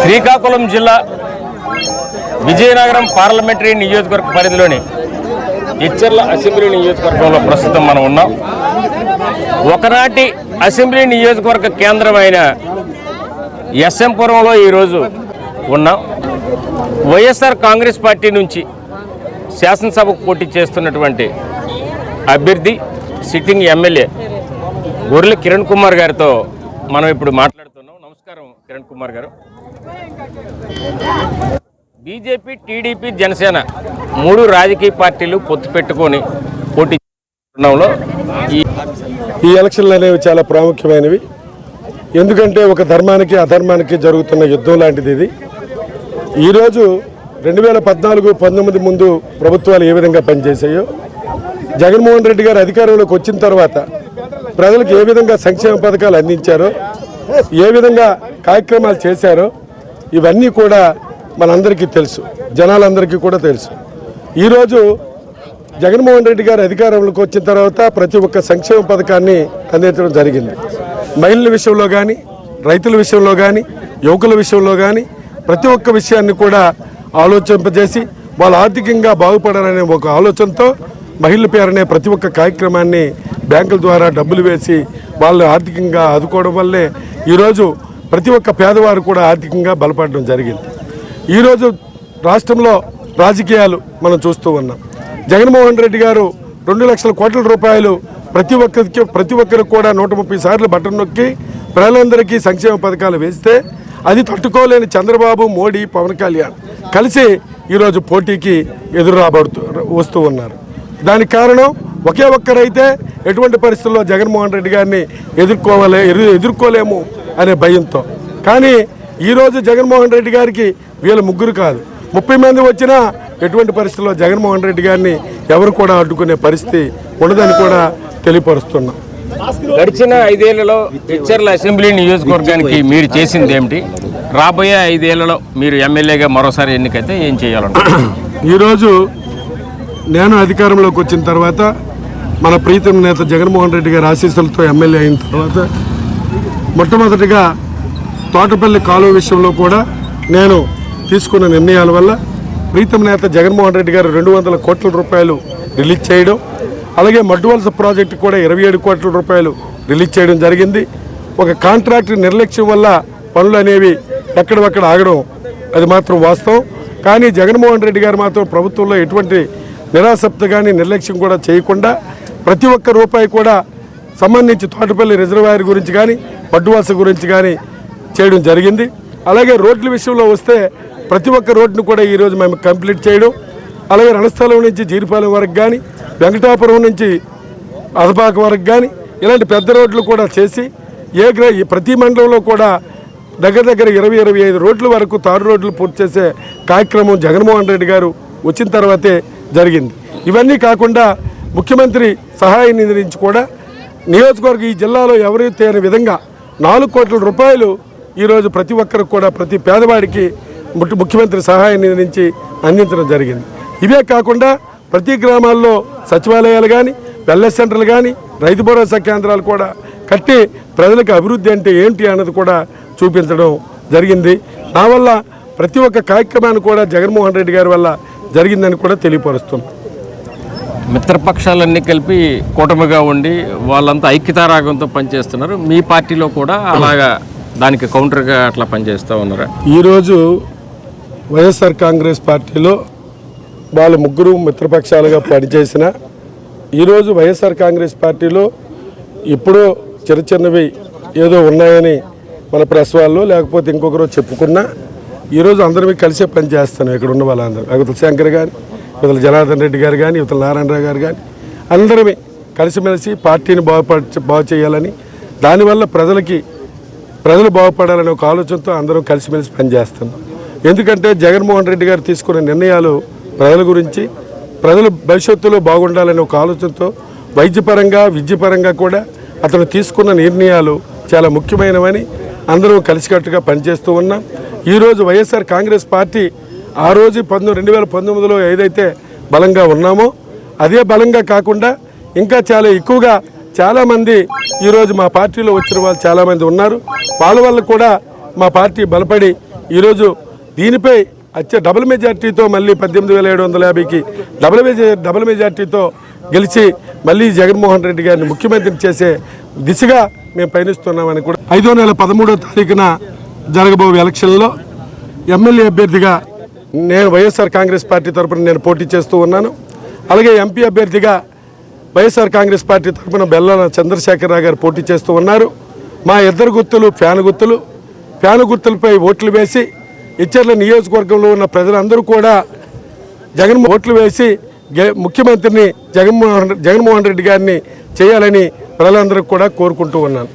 శ్రీకాకుళం జిల్లా విజయనగరం పార్లమెంటరీ నియోజకవర్గ పరిధిలోని ఇచ్చర్ల అసెంబ్లీ నియోజకవర్గంలో ప్రస్తుతం మనం ఉన్నాం. ఒకనాటి అసెంబ్లీ నియోజకవర్గ కేంద్రమైన ఎస్ఎంపురంలో ఈరోజు ఉన్నాం. వైఎస్ఆర్ కాంగ్రెస్ పార్టీ నుంచి శాసనసభకు పోటీ చేస్తున్నటువంటి అభ్యర్థి సిట్టింగ్ ఎమ్మెల్యే గొర్రెల కిరణ్ కుమార్ గారితో మనం ఇప్పుడు మాట్లాడుతున్నాం కిరణ్ కుమార్ గారు. బీజేపీ టీడీపీ జనసేన మూడు రాజకీయ పార్టీలు పొత్తు పెట్టుకొని పోటీ ఈ ఈ ఎలక్షన్లు అనేవి చాలా ప్రాముఖ్యమైనవి. ఎందుకంటే ఒక ధర్మానికి అధర్మానికి జరుగుతున్న యుద్ధం లాంటిది ఇది. ఈరోజు రెండు వేల పద్నాలుగు పంతొమ్మిది ముందు ప్రభుత్వాలు ఏ విధంగా పనిచేసాయో జగన్మోహన్ రెడ్డి గారు అధికారంలోకి వచ్చిన తర్వాత ప్రజలకు ఏ విధంగా సంక్షేమ పథకాలు అందించారో ఏ విధంగా కార్యక్రమాలు చేశారో ఇవన్నీ కూడా మనందరికీ తెలుసు. జనాలందరికీ కూడా తెలుసు. ఈరోజు జగన్మోహన్ రెడ్డి గారు అధికారంలోకి వచ్చిన తర్వాత ప్రతి ఒక్క సంక్షేమ పథకాన్ని అందించడం జరిగింది. మహిళల విషయంలో కానీ రైతుల విషయంలో కానీ యువకుల విషయంలో కానీ ప్రతి ఒక్క విషయాన్ని కూడా ఆలోచింపజేసి వాళ్ళు ఆర్థికంగా బాగుపడాలనే ఒక ఆలోచనతో మహిళల పేరనే ప్రతి ఒక్క కార్యక్రమాన్ని బ్యాంకుల ద్వారా డబ్బులు వేసి వాళ్ళు ఆర్థికంగా ఆదుకోవడం వల్లే ఈరోజు ప్రతి ఒక్క పేదవారు కూడా ఆర్థికంగా బలపడడం జరిగింది. ఈరోజు రాష్ట్రంలో రాజకీయాలు మనం చూస్తూ ఉన్నాం. జగన్మోహన్ రెడ్డి గారు రెండు లక్షల కోట్ల రూపాయలు ప్రతి ఒక్కరికి ప్రతి ఒక్కరికి కూడా నూట ముప్పై సార్లు బటన్ నొక్కి ప్రజలందరికీ సంక్షేమ పథకాలు వేస్తే అది తట్టుకోలేని చంద్రబాబు మోడీ పవన్ కళ్యాణ్ కలిసి ఈరోజు పోటీకి ఎదురు రాబడుతూ వస్తూ ఉన్నారు. దానికి కారణం ఒకే ఒక్కరైతే ఎటువంటి పరిస్థితుల్లో జగన్మోహన్ రెడ్డి గారిని ఎదుర్కోవాలి ఎదుర్కోలేము అనే భయంతో. కానీ ఈరోజు జగన్మోహన్ రెడ్డి గారికి వీళ్ళ ముగ్గురు కాదు. ముప్పై మంది వచ్చినా ఎటువంటి పరిస్థితుల్లో జగన్మోహన్ రెడ్డి గారిని ఎవరు కూడా అడ్డుకునే పరిస్థితి ఉండదని కూడా తెలియపరుస్తున్నాం. గడిచిన ఐదేళ్ళలో ఇచ్చర్ల అసెంబ్లీ నియోజకవర్గానికి మీరు చేసింది ఏమిటి? రాబోయే ఐదేళ్ళలో మీరు ఎమ్మెల్యేగా మరోసారి ఎన్నికైతే ఏం చేయాలనుకుంటున్నారు? ఈరోజు నేను అధికారంలోకి వచ్చిన తర్వాత మన ప్రీతం నేత జగన్మోహన్ రెడ్డి గారి ఆశీస్సులతో ఎమ్మెల్యే అయిన తర్వాత మొట్టమొదటిగా తోటపల్లి కాలువ విషయంలో కూడా నేను తీసుకున్న నిర్ణయాల వల్ల ప్రీతం నేత జగన్మోహన్ రెడ్డి గారు రెండు వందల కోట్ల రూపాయలు రిలీజ్ చేయడం అలాగే మడ్డువలస ప్రాజెక్టు కూడా ఇరవై ఏడు కోట్ల రూపాయలు రిలీజ్ చేయడం జరిగింది. ఒక కాంట్రాక్ట్ నిర్లక్ష్యం వల్ల పనులు అనేవి ఎక్కడవక్కడ ఆగడం అది మాత్రం వాస్తవం. కానీ జగన్మోహన్ రెడ్డి గారు మాత్రం ప్రభుత్వంలో ఎటువంటి నిరాసక్తి కానీ నిర్లక్ష్యం కూడా చేయకుండా ప్రతి ఒక్క రూపాయి కూడా సంబంధించి తోటపల్లి రిజర్వాయర్ గురించి కానీ పడ్డువాస గురించి కానీ చేయడం జరిగింది. అలాగే రోడ్ల విషయంలో వస్తే ప్రతి ఒక్క రోడ్ను కూడా ఈరోజు మేము కంప్లీట్ చేయడం. అలాగే రణస్థలం నుంచి జీరిపాలెం వరకు కానీ వెంకటాపురం నుంచి అదపాక వరకు కానీ ఇలాంటి పెద్ద రోడ్లు కూడా చేసి ఏ గ్ర ప్రతి మండలంలో కూడా దగ్గర దగ్గర ఇరవై ఇరవై ఐదు రోడ్ల వరకు తారు రోడ్లు పూర్తి చేసే కార్యక్రమం జగన్మోహన్ రెడ్డి గారు వచ్చిన తర్వాతే జరిగింది. ఇవన్నీ కాకుండా ముఖ్యమంత్రి సహాయ నిధి నుంచి కూడా నియోజకవర్గ ఈ జిల్లాలో ఎవరైతే అనే విధంగా నాలుగు కోట్ల రూపాయలు ఈరోజు ప్రతి ఒక్కరికి కూడా ప్రతి పేదవాడికి ముఖ్యమంత్రి సహాయ నిధి నుంచి అందించడం జరిగింది. ఇవే కాకుండా ప్రతి గ్రామాల్లో సచివాలయాలు కానీ వెల్నెస్ సెంటర్లు కానీ రైతు భరోసా కేంద్రాలు కూడా కట్టి ప్రజలకు అభివృద్ధి అంటే ఏంటి అన్నది కూడా చూపించడం జరిగింది. నా వల్ల ప్రతి ఒక్క కార్యక్రమాన్ని కూడా జగన్మోహన్ రెడ్డి గారి వల్ల జరిగిందని కూడా తెలియపరుస్తున్నాను మిత్రపక్షాలన్నీ కలిపి కూటమిగా ఉండి వాళ్ళంతా ఐక్యతారాగంతో పనిచేస్తున్నారు. మీ పార్టీలో కూడా అలాగా దానికి కౌంటర్గా అట్లా పనిచేస్తూ ఉన్నారా? ఈరోజు వైఎస్ఆర్ కాంగ్రెస్ పార్టీలో వాళ్ళు ముగ్గురు మిత్రపక్షాలుగా పనిచేసిన ఈరోజు వైఎస్ఆర్ కాంగ్రెస్ పార్టీలో ఎప్పుడో చిన్న చిన్నవి ఏదో ఉన్నాయని మన ప్రెస్ వాళ్ళు లేకపోతే ఇంకొకరు చెప్పుకున్నా ఈరోజు అందరం కలిసే పనిచేస్తున్నాం ఇక్కడ ఉన్న వాళ్ళందరూ. ఇవతల శంకర్ గారు ఇవతల జనార్దన్ రెడ్డి గారు కానీ ఇవతల నారాయణరావు గారు కానీ అందరమే కలిసిమెలిసి పార్టీని బాగుపడ బాగు చేయాలని దానివల్ల ప్రజలకి ప్రజలు బాగుపడాలనే ఒక ఆలోచనతో అందరం కలిసిమెలిసి పనిచేస్తున్నాం. ఎందుకంటే జగన్మోహన్ రెడ్డి గారు తీసుకున్న నిర్ణయాలు ప్రజల గురించి ప్రజలు భవిష్యత్తులో బాగుండాలనే ఒక ఆలోచనతో వైద్యపరంగా విద్యపరంగా కూడా అతను తీసుకున్న నిర్ణయాలు చాలా ముఖ్యమైనవని అందరూ కలిసికట్టుగా పనిచేస్తూ ఉన్నాం. ఈరోజు వైఎస్ఆర్ కాంగ్రెస్ పార్టీ ఆ రోజు పంతొమ్మిది రెండు వేల పంతొమ్మిదిలో ఏదైతే బలంగా ఉన్నామో అదే బలంగా కాకుండా ఇంకా చాలా ఎక్కువగా చాలామంది ఈరోజు మా పార్టీలో వచ్చిన వాళ్ళు చాలామంది ఉన్నారు. వాళ్ళ వల్ల కూడా మా పార్టీ బలపడి ఈరోజు దీనిపై వచ్చే డబుల్ మెజార్టీతో మళ్ళీ పద్దెనిమిది వేల ఏడు వందల యాభైకి డబుల్ మెజా డబుల్ మెజార్టీతో గెలిచి మళ్ళీ జగన్మోహన్ రెడ్డి గారిని ముఖ్యమంత్రిని చేసే దిశగా మేము పయనిస్తున్నామని కూడా ఐదో నెల పదమూడో తారీఖున జరగబోయే ఎలక్షన్లో ఎమ్మెల్యే అభ్యర్థిగా నేను వైఎస్ఆర్ కాంగ్రెస్ పార్టీ తరపున నేను పోటీ చేస్తూ ఉన్నాను. అలాగే ఎంపీ అభ్యర్థిగా వైఎస్ఆర్ కాంగ్రెస్ పార్టీ తరపున బెల్లాల చంద్రశేఖరరావు గారు పోటీ చేస్తూ ఉన్నారు. మా ఇద్దరు గుర్తులు ఫ్యాన్ గుర్తులు. ఫ్యాన్ గుర్తులపై ఓట్లు వేసి ఇచ్చర్ల నియోజకవర్గంలో ఉన్న ప్రజలందరూ కూడా జగన్ ఓట్లు వేసి ముఖ్యమంత్రిని జగన్మోహన్ జగన్మోహన్ రెడ్డి గారిని చేయాలని ప్రజలందరూ కూడా కోరుకుంటూ ఉన్నాను.